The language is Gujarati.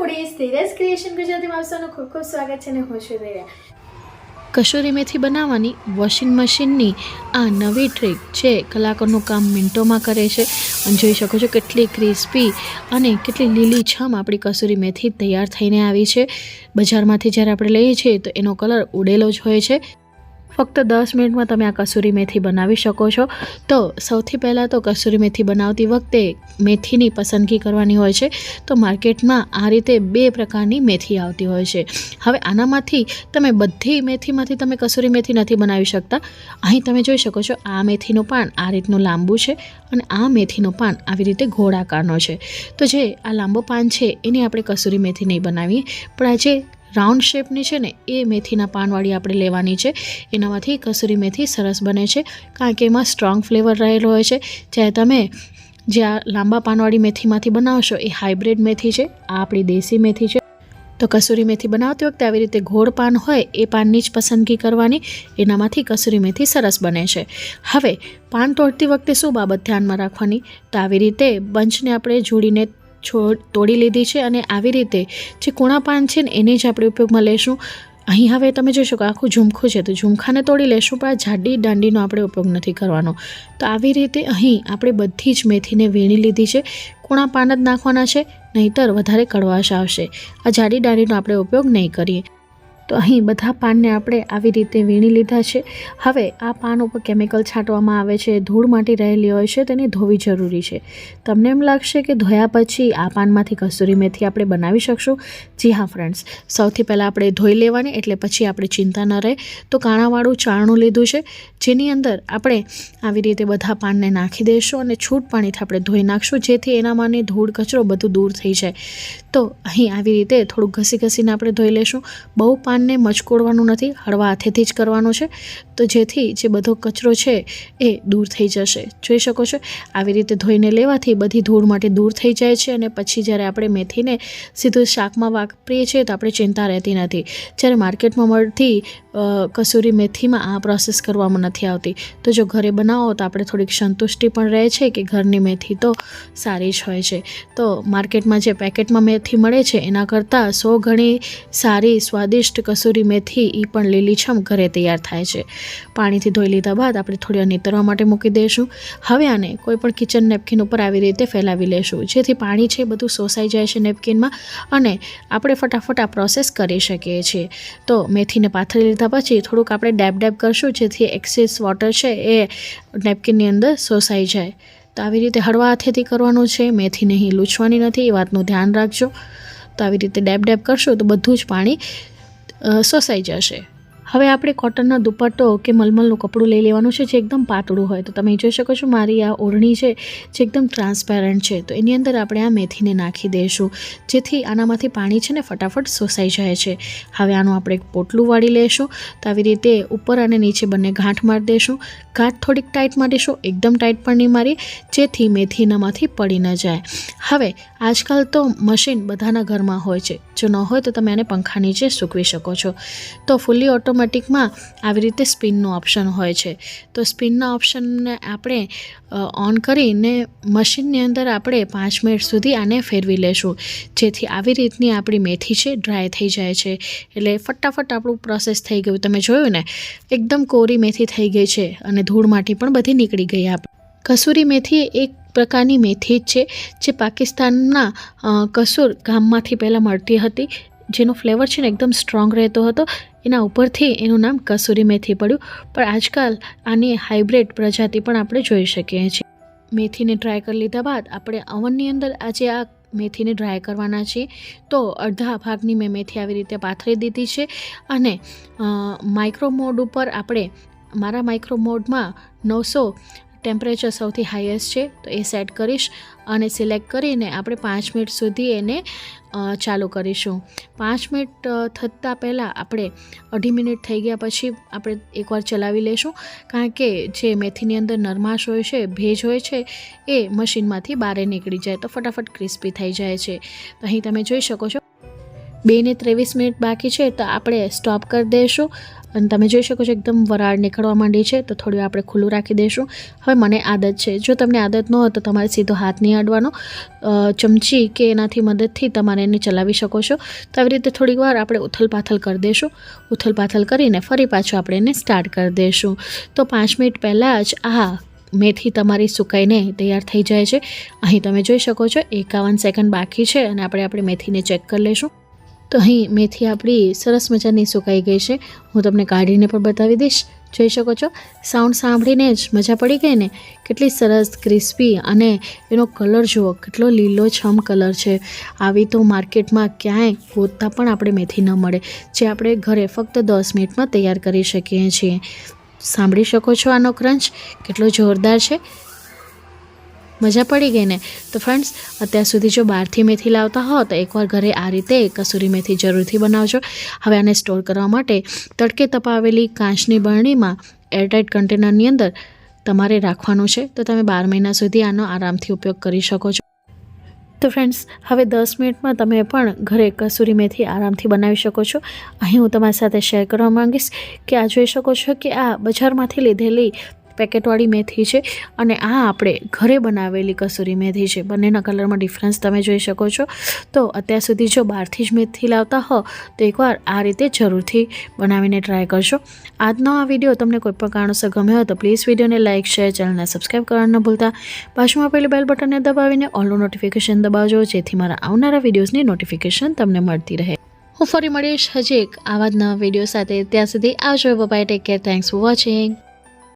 ફૂડીઝ ધીરજ ક્રિએશન ગુજરાતીમાં આપ ખૂબ ખૂબ સ્વાગત છે અને હું છું ધીરજ કસૂરી મેથી બનાવવાની વોશિંગ મશીનની આ નવી ટ્રીક છે. કલાકોનું કામ મિનિટોમાં કરે છે. અને જોઈ શકો છો કેટલી ક્રિસ્પી અને કેટલી લીલી છમ આપણી કસૂરી મેથી તૈયાર થઈને આવી છે. બજારમાંથી જ્યારે આપણે લઈએ છીએ તો એનો કલર ઉડેલો જ હોય છે. ફક્ત દસ મિનિટમાં તમે આ કસૂરી મેથી બનાવી શકો છો. તો સૌથી પહેલાં તો કસૂરી મેથી બનાવતી વખતે મેથીની પસંદગી કરવાની હોય છે. તો માર્કેટમાં આ રીતે બે પ્રકારની મેથી આવતી હોય છે. હવે આનામાંથી તમે બધી મેથીમાંથી તમે કસૂરી મેથી નથી બનાવી શકતા. અહીં તમે જોઈ શકો છો આ મેથીનું પાન આ રીતનું લાંબુ છે અને આ મેથીનું પાન આવી રીતે ગોળાકારનો છે. તો જે આ લાંબો પાન છે, એની આપણે કસૂરી મેથી નહીં બનાવીએ. પણ આ જે રાઉન્ડ શેપની છે ને, એ મેથીના પાનવાળી આપણે લેવાની છે. એનામાંથી કસૂરી મેથી સરસ બને છે, કારણ કે એમાં સ્ટ્રોંગ ફ્લેવર રહેલો હોય છે. જ્યારે તમે જે આ લાંબા પાનવાળી મેથીમાંથી બનાવશો, એ હાઇબ્રિડ મેથી છે, આ આપણી દેશી મેથી છે. તો કસૂરી મેથી બનાવતી વખતે આવી રીતે ગોળ પાન હોય, એ પાનની જ પસંદગી કરવાની. એનામાંથી કસૂરી મેથી સરસ બને છે. હવે, પાન તોડતી વખતે શું બાબત ધ્યાનમાં રાખવાની? તો આવી રીતે બંચને આપણે જોડીને છોડ તોડી લીધી છે અને આવી રીતે જે કૂણા પાન છે ને, એને જ આપણે ઉપયોગમાં લેશું. અહીં હવે તમે જોઈ શકો, આખું ઝુમખું છે. તો ઝુમખાને તોડી લેશું, પણ આ જાડી દાંડીનો આપણે ઉપયોગ નથી કરવાનો. તો આવી રીતે અહીં આપણે બધી જ મેથીને વીણી લીધી છે. કૂણા પાન જ નાખવાના છે, નહીંતર વધારે કડવાશ આવશે. આ જાડી દાંડીનો આપણે ઉપયોગ નહીં કરીએ. તો અહીં બધા પાનને આપણે આવી રીતે વીણી લીધા છે. હવે આ પાન ઉપર કેમિકલ છાંટવામાં આવે છે, ધૂળ માટી રહેલી હોય છે, તેને ધોવી જરૂરી છે. તમને એમ લાગશે કે ધોયા પછી આ પાનમાંથી કસૂરી મેથી આપણે બનાવી શકશું? જી હા ફ્રેન્ડ્સ સૌથી પહેલાં આપણે ધોઈ લેવાની એટલે પછી આપણે ચિંતા ન રહે. તો કાણાવાળું ચારણું લીધું છે, જેની અંદર આપણે આવી રીતે બધા પાનને નાખી દઈશું અને છૂટ પાણીથી આપણે ધોઈ નાખશું, જેથી એનામાંની ધૂળ, કચરો બધું દૂર થઈ જાય. તો અહીં આવી રીતે થોડુંક ઘસી ઘસીને આપણે ધોઈ લેશું. બહુ પાનને મચકોડવાનું નથી, હળવા હાથેથી જ કરવાનું છે. તો જેથી જે બધો કચરો છે એ દૂર થઈ જશે. જોઈ શકો છો, આવી રીતે ધોઈને લેવાથી બધી ધૂળ માટે દૂર થઈ જાય છે અને પછી જ્યારે આપણે મેથીને સીધું શાકમાં વાપરીએ છીએ તો આપણે ચિંતા રહેતી નથી. જ્યારે માર્કેટમાં મળતી કસૂરી મેથીમાં આ પ્રોસેસ કરવામાં નથી આવતી. તો જો ઘરે બનાવો તો આપણે થોડીક સંતુષ્ટિ પણ રહે છે કે ઘરની મેથી તો સારી જ હોય છે. તો માર્કેટમાં જે પેકેટમાં મેથી મળે છે, એના કરતાં સો ગણી સારી, સ્વાદિષ્ટ કસૂરી મેથી એ પણ લીલીછમ ઘરે તૈયાર થાય છે. પાણીથી ધોઈ લીધા બાદ આપણે થોડી નીતરવા માટે મૂકી દઈશું હવે આને કોઈ પણ કિચન નેપકિન ઉપર આવી રીતે ફેલાવી લેશું. જેથી પાણી છે બધું શોષાઈ જાય છે નેપકિનમાં અને આપણે ફટાફટ આ પ્રોસેસ કરી શકીએ છીએ. તો મેથીને પાથરી લીધા પછી થોડુંક આપણે ડેબ ડેબ કરશું, જેથી એક્સેસ વોટર છે એ નેપકિનની અંદર શોષાઈ જાય. તો આવી રીતે હળવા હાથેથી કરવાનું છે, મેથી નહીં, લૂછવાની નથી, એ વાતનું ધ્યાન રાખજો. તો આવી રીતે ડેબ ડેબ કરશો તો બધું જ પાણી શોષાઈ જશે. હવે આપણે કોટનનો દુપટ્ટો કે મલમલનું કપડું લઈ લેવાનું છે, જે એકદમ પાતળું હોય. તો તમે જોઈ શકો છો, મારી આ ઓઢણી છે, જે એકદમ ટ્રાન્સપેરન્ટ છે. તો એની અંદર આપણે આ મેથીને નાખી દઈશું, જેથી આનામાંથી પાણી છે ને ફટાફટ શોષાઈ જાય છે. હવે આનું આપણે એક પોટલું વાળી લેશું, તો આવી રીતે ઉપર અને નીચે બંને ગાંઠ મારી દઈશું. ગાંઠ થોડીક ટાઈટ મારીશું, એકદમ ટાઈટ પણ નહીં મારી, જેથી મેથી એનામાંથી પડી ન જાય. હવે, આજકાલ તો મશીન બધાના ઘરમાં હોય છે. જો ન હોય તો તમે આને પંખા નીચે સૂકવી શકો છો. તો ફૂલ્લી ઓટોમેટિકમાં આવી રીતે સ્પિનનું ઓપ્શન હોય છે. તો સ્પિનના ઓપ્શનને આપણે ઓન કરીને મશીનની અંદર આપણે પાંચ મિનિટ સુધી આને ફેરવી લેશું. જેથી આવી રીતની આપણી મેથી છે, ડ્રાય થઈ જાય છે. એટલે ફટાફટ આપણું પ્રોસેસ થઈ ગયું. તમે જોયું ને, એકદમ કોરી મેથી થઈ ગઈ છે અને ધૂળ માટી પણ બધી નીકળી ગઈ આપ, કસૂરી મેથી એક પ્રકારની મેથી જ છે, જે પાકિસ્તાનના કસૂર ગામમાંથી પહેલાં મળતી હતી. જેનો ફ્લેવર છે ને, એકદમ સ્ટ્રોંગ રહેતો હતો. એના ઉપરથી એનું નામ કસૂરી મેથી પડ્યું. પણ આજકાલ આની હાઇબ્રિડ પ્રજાતિ પણ આપણે જોઈ શકીએ છીએ. મેથીને ડ્રાય કરી લીધા બાદ આપણે અવનની અંદર આજે આ મેથીને ડ્રાય કરવાના છીએ. તો અડધા ભાગની મેં મેથી આવી રીતે પાથરી દીધી છે અને માઇક્રો મોડ ઉપર આપણે મારા માઇક્રો મોડમાં નવસો ટેમ્પરેચર સૌથી હાઈએસ્ટ છે, તો એ સેટ કરીશ અને સિલેક્ટ કરીને આપણે પાંચ મિનિટ સુધી એને ચાલુ કરીશું. પાંચ મિનિટ થતાં પહેલાં આપણે અઢી મિનિટ થઈ ગયા પછી આપણે એકવાર ચલાવી લઈશું કારણ કે જે મેથીની અંદર નરમાશ હોય છે, ભેજ હોય છે, એ મશીનમાંથી બહાર નીકળી જાય તો ફટાફટ ક્રિસ્પી થઈ જાય છે. તો અહીં તમે જોઈ શકો છો બે ને ત્રેવીસ મિનિટ બાકી છે, તો આપણે સ્ટોપ કરી દઈશું અને તમે જોઈ શકો છો, એકદમ વરાળ નીકળવા માંડી છે, તો થોડી આપણે ખુલ્લું રાખી દઈશું હવે મને આદત છે. જો તમને આદત ન હોય, તો તમારે સીધો હાથ નહીં અડવાનો. ચમચી કે એનાથી મદદથી તમારે એને ચલાવી શકો છો. તો આવી રીતે થોડીક વાર આપણે ઉથલપાથલ કરી દઈશું ઉથલ પાથલ કરીને ફરી પાછું આપણે એને સ્ટાર્ટ કરી દઈશું તો પાંચ મિનિટ પહેલાં જ આ મેથી તમારી સુકાઈને તૈયાર થઈ જાય છે. અહીં તમે જોઈ શકો છો, એકાવન સેકન્ડ બાકી છે અને આપણે આપણે મેથીને ચેક કરી લઈશું તો અહીં મેથી આપણી સરસ મજાની સુકાઈ ગઈ છે. હું તમને કાઢીને પણ બતાવી દઈશ. જોઈ શકો છો? સાઉન્ડ સાંભળીને જ મજા પડી ગઈ ને? કેટલી સરસ, ક્રિસ્પી અને એનો કલર જુઓ, કેટલો લીલો છમ કલર છે. આવી તો માર્કેટમાં ક્યાંય ગોતતા પણ આપણે મેથી ન મળે, જે આપણે ઘરે ફક્ત દસ મિનિટમાં તૈયાર કરી શકીએ છીએ. સાંભળી શકો છો આનો ક્રંચ? કેટલો જોરદાર છે. મજા પડી ગઈ ને? તો ફ્રેન્ડ્સ અત્યાર સુધી જો બહારથી મેથી લાવતા હો, તો એકવાર ઘરે આ રીતે કસૂરી મેથી જરૂરથી બનાવજો. હવે આને સ્ટોર કરવા માટે તડકે તપાવેલી કાચની બરણીમાં એરટાઇટ કન્ટેનરની અંદર તમારે રાખવાનું છે. તો તમે બાર મહિના સુધી આનો આરામથી ઉપયોગ કરી શકો છો. તો ફ્રેન્ડ્સ હવે દસ મિનિટમાં તમે પણ ઘરે કસૂરી મેથી આરામથી બનાવી શકો છો. અહીં હું તમારી સાથે શેર કરવા માંગીશ કે આ જોઈ શકો છો કે આ બજારમાંથી લીધેલી પેકેટવાળી મેથી છે અને આ આપણે ઘરે બનાવેલી કસૂરી મેથી છે. બંનેના કલરમાં ડિફરન્સ તમે જોઈ શકો છો. તો અત્યાર સુધી જો બહારથી જ મેથી લાવતા હો, તો એકવાર આ રીતે જરૂરથી બનાવીને ટ્રાય કરશો આજનો આ વીડિયો તમને કોઈ પણ કારણોસર ગમ્યો હોય તો પ્લીઝ વિડીયોને લાઇક, શેર, ચેનલને સબસ્ક્રાઈબ કરવાનું ન ભૂલતા. બાજુમાં પેલી બેલ બટનને દબાવીને ઓલનું નોટિફિકેશન દબાવજો, જેથી મારા આવનારા વિડીયોઝની નોટિફિકેશન તમને મળતી રહે. હું ફરી મળીશ હજી એક આવા જ નવા વીડિયો સાથે. ત્યાં સુધી આવજો. Bye take care thanks for watching